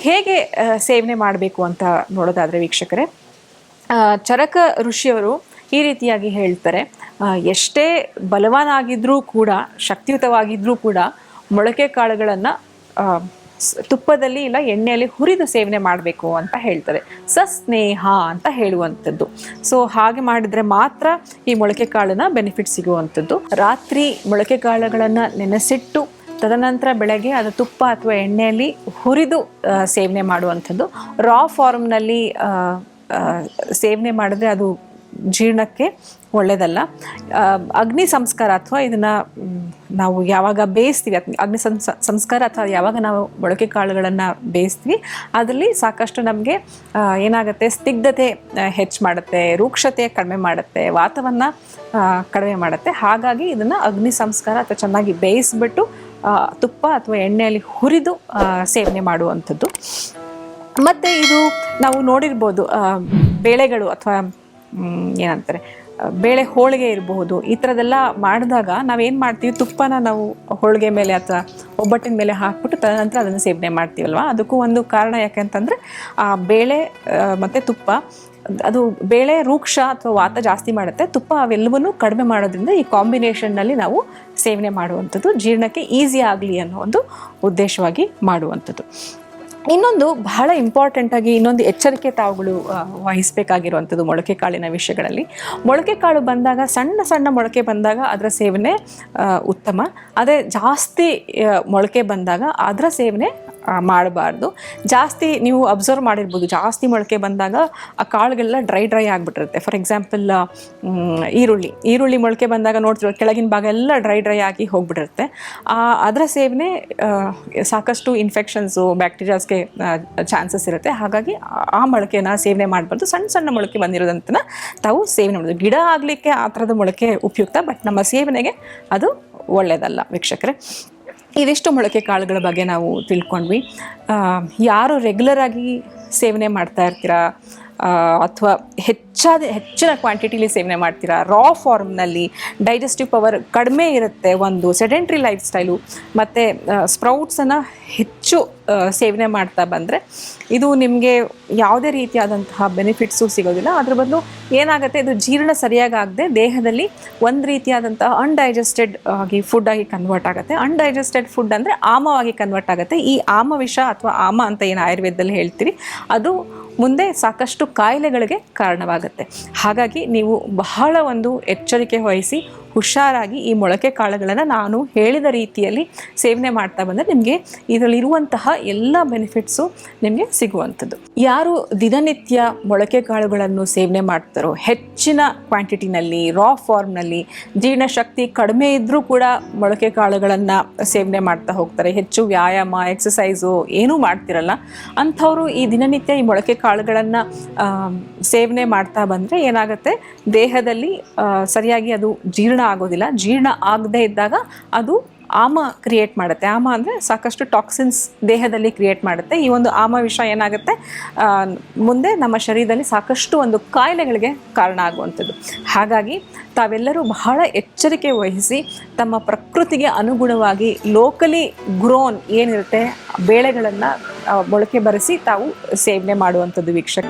ಹೇಗೆ ಸೇವನೆ ಮಾಡಬೇಕು ಅಂತ ನೋಡೋದಾದರೆ ವೀಕ್ಷಕರೇ ಚರಕ ಋಷಿಯವರು ಈ ರೀತಿಯಾಗಿ ಹೇಳ್ತಾರೆ ಎಷ್ಟೇ ಬಲವಾನಾಗಿದ್ದರೂ ಕೂಡ ಶಕ್ತಿಯುತವಾಗಿದ್ದರೂ ಕೂಡ ಮೊಳಕೆ ಕಾಳುಗಳನ್ನು ತುಪ್ಪದಲ್ಲಿ ಇಲ್ಲ ಎಣ್ಣೆಯಲ್ಲಿ ಹುರಿದು ಸೇವನೆ ಮಾಡಬೇಕು ಅಂತ ಹೇಳ್ತಾರೆ. ಸಸ್ನೇಹ ಅಂತ ಹೇಳುವಂಥದ್ದು. ಸೊ, ಹಾಗೆ ಮಾಡಿದ್ರೆ ಮಾತ್ರ ಈ ಮೊಳಕೆ ಕಾಳನ್ನು ಬೆನಿಫಿಟ್ ಸಿಗುವಂಥದ್ದು. ರಾತ್ರಿ ಮೊಳಕೆ ಕಾಳುಗಳನ್ನು ನೆನೆಸಿಟ್ಟು ತದನಂತರ ಬೆಳಗ್ಗೆ ಅದು ತುಪ್ಪ ಅಥವಾ ಎಣ್ಣೆಯಲ್ಲಿ ಹುರಿದು ಸೇವನೆ ಮಾಡುವಂಥದ್ದು. ರಾ ಫಾರ್ಮ್ನಲ್ಲಿ ಸೇವನೆ ಮಾಡಿದ್ರೆ ಅದು ಜೀರ್ಣಕ್ಕೆ ಒಳ್ಳೆಯದಲ್ಲ ಅಗ್ನಿ ಸಂಸ್ಕಾರ ಅಥವಾ ಇದನ್ನು ನಾವು ಯಾವಾಗ ಬೇಯಿಸ್ತೀವಿ, ಅಗ್ನಿ ಸಂಸ ಸಂಸ್ಕಾರ ಅಥವಾ ಯಾವಾಗ ನಾವು ಮೊಳಕೆ ಕಾಳುಗಳನ್ನು ಬೇಯಿಸ್ತೀವಿ, ಅದರಲ್ಲಿ ಸಾಕಷ್ಟು ನಮಗೆ ಏನಾಗುತ್ತೆ, ಸ್ನಿಗ್ಧತೆ ಹೆಚ್ಚು ಮಾಡುತ್ತೆ, ರೂಕ್ಷತೆ ಕಡಿಮೆ ಮಾಡುತ್ತೆ, ವಾತವನ್ನು ಕಡಿಮೆ ಮಾಡುತ್ತೆ. ಹಾಗಾಗಿ ಇದನ್ನು ಅಗ್ನಿ ಸಂಸ್ಕಾರ ಅಥವಾ ಚೆನ್ನಾಗಿ ಬೇಯಿಸ್ಬಿಟ್ಟು ತುಪ್ಪ ಅಥವಾ ಎಣ್ಣೆಯಲ್ಲಿ ಹುರಿದು ಸೇವನೆ ಮಾಡುವಂಥದ್ದು. ಮತ್ತು ಇದು ನಾವು ನೋಡಿರ್ಬೋದು ಬೇಳೆಗಳು ಅಥವಾ ಏನಂತಾರೆ ಬೇಳೆ ಹೋಳಿಗೆ ಇರಬಹುದು, ಈ ಥರದ್ದೆಲ್ಲ ಮಾಡಿದಾಗ ನಾವೇನು ಮಾಡ್ತೀವಿ, ತುಪ್ಪನ ನಾವು ಹೋಳಿಗೆ ಮೇಲೆ ಅಥವಾ ಒಬ್ಬಟ್ಟಿನ ಮೇಲೆ ಹಾಕ್ಬಿಟ್ಟು ತದನಂತರ ಅದನ್ನು ಸೇವನೆ ಮಾಡ್ತೀವಲ್ವ? ಅದಕ್ಕೂ ಒಂದು ಕಾರಣ ಯಾಕೆಂತಂದರೆ ಆ ಬೇಳೆ ಮತ್ತು ತುಪ್ಪ, ಅದು ಬೇಳೆ ರೂಕ್ಷ ಅಥವಾ ವಾತ ಜಾಸ್ತಿ ಮಾಡುತ್ತೆ, ತುಪ್ಪ ಅವೆಲ್ಲವನ್ನೂ ಕಡಿಮೆ ಮಾಡೋದ್ರಿಂದ ಈ ಕಾಂಬಿನೇಷನ್ನಲ್ಲಿ ನಾವು ಸೇವನೆ ಮಾಡುವಂಥದ್ದು, ಜೀರ್ಣಕ್ಕೆ ಈಸಿ ಆಗಲಿ ಅನ್ನೋ ಒಂದು ಉದ್ದೇಶವಾಗಿ ಮಾಡುವಂಥದ್ದು. ಇನ್ನೊಂದು ಬಹಳ ಇಂಪಾರ್ಟೆಂಟ್ ಆಗಿ ಇನ್ನೊಂದು ಎಚ್ಚರಿಕೆ ತಾವುಗಳು ವಹಿಸಬೇಕಾಗಿರುವಂಥದ್ದು ಮೊಳಕೆ ಕಾಳಿನ ವಿಷಯಗಳಲ್ಲಿ. ಮೊಳಕೆ ಕಾಳು ಬಂದಾಗ, ಸಣ್ಣ ಸಣ್ಣ ಮೊಳಕೆ ಬಂದಾಗ ಅದರ ಸೇವನೆ ಉತ್ತಮ. ಅದೇ ಜಾಸ್ತಿ ಮೊಳಕೆ ಬಂದಾಗ ಅದರ ಸೇವನೆ ಮಾಡಬಾರ್ದು. ಜಾಸ್ತಿ ನೀವು ಅಬ್ಸರ್ವ್ ಮಾಡಿರ್ಬೋದು. ಜಾಸ್ತಿ ಮೊಳಕೆ ಬಂದಾಗ ಆ ಕಾಳುಗಳೆಲ್ಲ ಡ್ರೈ ಡ್ರೈ ಆಗಿಬಿಟ್ಟಿರುತ್ತೆ. ಫಾರ್ ಎಕ್ಸಾಂಪಲ್ ಈರುಳ್ಳಿ. ಈರುಳ್ಳಿ ಮೊಳಕೆ ಬಂದಾಗ ನೋಡ್ತಿರೋ ಕೆಳಗಿನ ಭಾಗ ಎಲ್ಲ ಡ್ರೈ ಡ್ರೈ ಆಗಿ ಹೋಗ್ಬಿಟ್ಟಿರುತ್ತೆ. ಅದರ ಸೇವನೆ ಸಾಕಷ್ಟು ಇನ್ಫೆಕ್ಷನ್ಸು, ಬ್ಯಾಕ್ಟೀರಿಯಾಸ್ಗೆ ಚಾನ್ಸಸ್ ಇರುತ್ತೆ. ಹಾಗಾಗಿ ಆ ಮೊಳಕೆನ ಸೇವನೆ ಮಾಡಬಾರ್ದು. ಸಣ್ಣ ಸಣ್ಣ ಮೊಳಕೆ ಬಂದಿರೋದಂತನ ತಾವು ಸೇವನೆ ಮಾಡೋದು ಗಿಡ ಆಗಲಿಕ್ಕೆ ಆ ಥರದ ಮೊಳಕೆ ಉಪಯುಕ್ತ, ಬಟ್ ನಮ್ಮ ಸೇವನೆಗೆ ಅದು ಒಳ್ಳೆಯದಲ್ಲ ವೀಕ್ಷಕರೇ. ಇದಿಷ್ಟು ಮೊಳಕೆ ಕಾಳುಗಳ ಬಗ್ಗೆ ನಾವು ತಿಳ್ಕೊಂಡ್ವಿ. ಯಾರು ರೆಗ್ಯುಲರ್ ಆಗಿ ಸೇವನೆ ಮಾಡ್ತಾ ಇರ್ತೀರಾ? ಅಥವಾ ಹೆಚ್ಚಾದ, ಹೆಚ್ಚಿನ ಕ್ವಾಂಟಿಟಿಲಿ ಸೇವನೆ ಮಾಡ್ತೀರಾ? ರಾ ಫಾರ್ಮ್ನಲ್ಲಿ ಡೈಜೆಸ್ಟಿವ್ ಪವರ್ ಕಡಿಮೆ ಇರುತ್ತೆ ಒಂದು ಸೆಡೆಂಟ್ರಿ ಲೈಫ್ ಸ್ಟೈಲು ಮತ್ತು ಸ್ಪ್ರೌಟ್ಸನ್ನು ಹೆಚ್ಚು ಸೇವನೆ ಮಾಡ್ತಾ ಬಂದರೆ ಇದು ನಿಮಗೆ ಯಾವುದೇ ರೀತಿಯಾದಂತಹ ಬೆನಿಫಿಟ್ಸು ಸಿಗೋದಿಲ್ಲ. ಅದ್ರ ಬದಲು ಏನಾಗುತ್ತೆ, ಇದು ಜೀರ್ಣ ಸರಿಯಾಗಿ ಆಗದೆ ದೇಹದಲ್ಲಿ ಒಂದು ರೀತಿಯಾದಂತಹ ಅನ್ಡೈಜೆಸ್ಟೆಡ್ ಆಗಿ ಫುಡ್ ಆಗಿ ಕನ್ವರ್ಟ್ ಆಗುತ್ತೆ. ಅನ್ಡೈಜೆಸ್ಟೆಡ್ ಫುಡ್ ಅಂದರೆ ಆಮವಾಗಿ ಕನ್ವರ್ಟ್ ಆಗುತ್ತೆ. ಈ ಆಮ ವಿಷ ಅಥವಾ ಆಮ ಅಂತ ಏನು ಆಯುರ್ವೇದದಲ್ಲಿ ಹೇಳ್ತೀರಿ, ಅದು ಮುಂದೆ ಸಾಕಷ್ಟು ಕಾಯಿಲೆಗಳಿಗೆ ಕಾರಣವಾಗುತ್ತೆ. ಹಾಗಾಗಿ ನೀವು ಬಹಳ ಒಂದು ಎಚ್ಚರಿಕೆ ವಹಿಸಿ ಹುಷಾರಾಗಿ ಈ ಮೊಳಕೆ ಕಾಳುಗಳನ್ನು ನಾನು ಹೇಳಿದ ರೀತಿಯಲ್ಲಿ ಸೇವನೆ ಮಾಡ್ತಾ ಬಂದರೆ ನಿಮಗೆ ಇದರಲ್ಲಿರುವಂತಹ ಎಲ್ಲ ಬೆನಿಫಿಟ್ಸು ನಿಮಗೆ ಸಿಗುವಂಥದ್ದು. ಯಾರು ದಿನನಿತ್ಯ ಮೊಳಕೆ ಕಾಳುಗಳನ್ನು ಸೇವನೆ ಮಾಡ್ತಾರೋ, ಹೆಚ್ಚಿನ ಕ್ವಾಂಟಿಟಿನಲ್ಲಿ ರಾ ಫಾರ್ಮ್ನಲ್ಲಿ ಜೀರ್ಣಶಕ್ತಿ ಕಡಿಮೆ ಇದ್ದರೂ ಕೂಡ ಮೊಳಕೆ ಕಾಳುಗಳನ್ನು ಸೇವನೆ ಮಾಡ್ತಾ ಹೋಗ್ತಾರೆ. ಹೆಚ್ಚು ವ್ಯಾಯಾಮ ಎಕ್ಸಸೈಸು ಏನೂ ಮಾಡ್ತಿರಲ್ಲ. ಅಂಥವರು ಈ ದಿನನಿತ್ಯ ಈ ಮೊಳಕೆ ಕಾಳುಗಳನ್ನು ಸೇವನೆ ಮಾಡ್ತಾ ಬಂದರೆ ಏನಾಗುತ್ತೆ? ದೇಹದಲ್ಲಿ ಸರಿಯಾಗಿ ಅದು ಜೀರ್ಣ ಆಗೋದಿಲ್ಲ. ಜೀರ್ಣ ಆಗದೇ ಇದ್ದಾಗ ಅದು ಆಮ ಕ್ರಿಯೇಟ್ ಮಾಡುತ್ತೆ. ಆಮ ಅಂದರೆ ಸಾಕಷ್ಟು ಟಾಕ್ಸಿನ್ಸ್ ದೇಹದಲ್ಲಿ ಕ್ರಿಯೇಟ್ ಮಾಡುತ್ತೆ. ಈ ಒಂದು ಆಮ ವಿಷ ಏನಾಗುತ್ತೆ? ಮುಂದೆ ನಮ್ಮ ಶರೀರದಲ್ಲಿ ಸಾಕಷ್ಟು ಒಂದು ಕಾಯಿಲೆಗಳಿಗೆ ಕಾರಣ ಆಗುವಂಥದ್ದು. ಹಾಗಾಗಿ ತಾವೆಲ್ಲರೂ ಬಹಳ ಎಚ್ಚರಿಕೆ ವಹಿಸಿ ತಮ್ಮ ಪ್ರಕೃತಿಗೆ ಅನುಗುಣವಾಗಿ ಲೋಕಲಿ ಗ್ರೋನ್ ಏನಿರುತ್ತೆ, ಬೇಳೆಗಳನ್ನು ಮೊಳಕೆ ಬರೆಸಿ ತಾವು ಸೇವನೆ ಮಾಡುವಂಥದ್ದು ವೀಕ್ಷಕ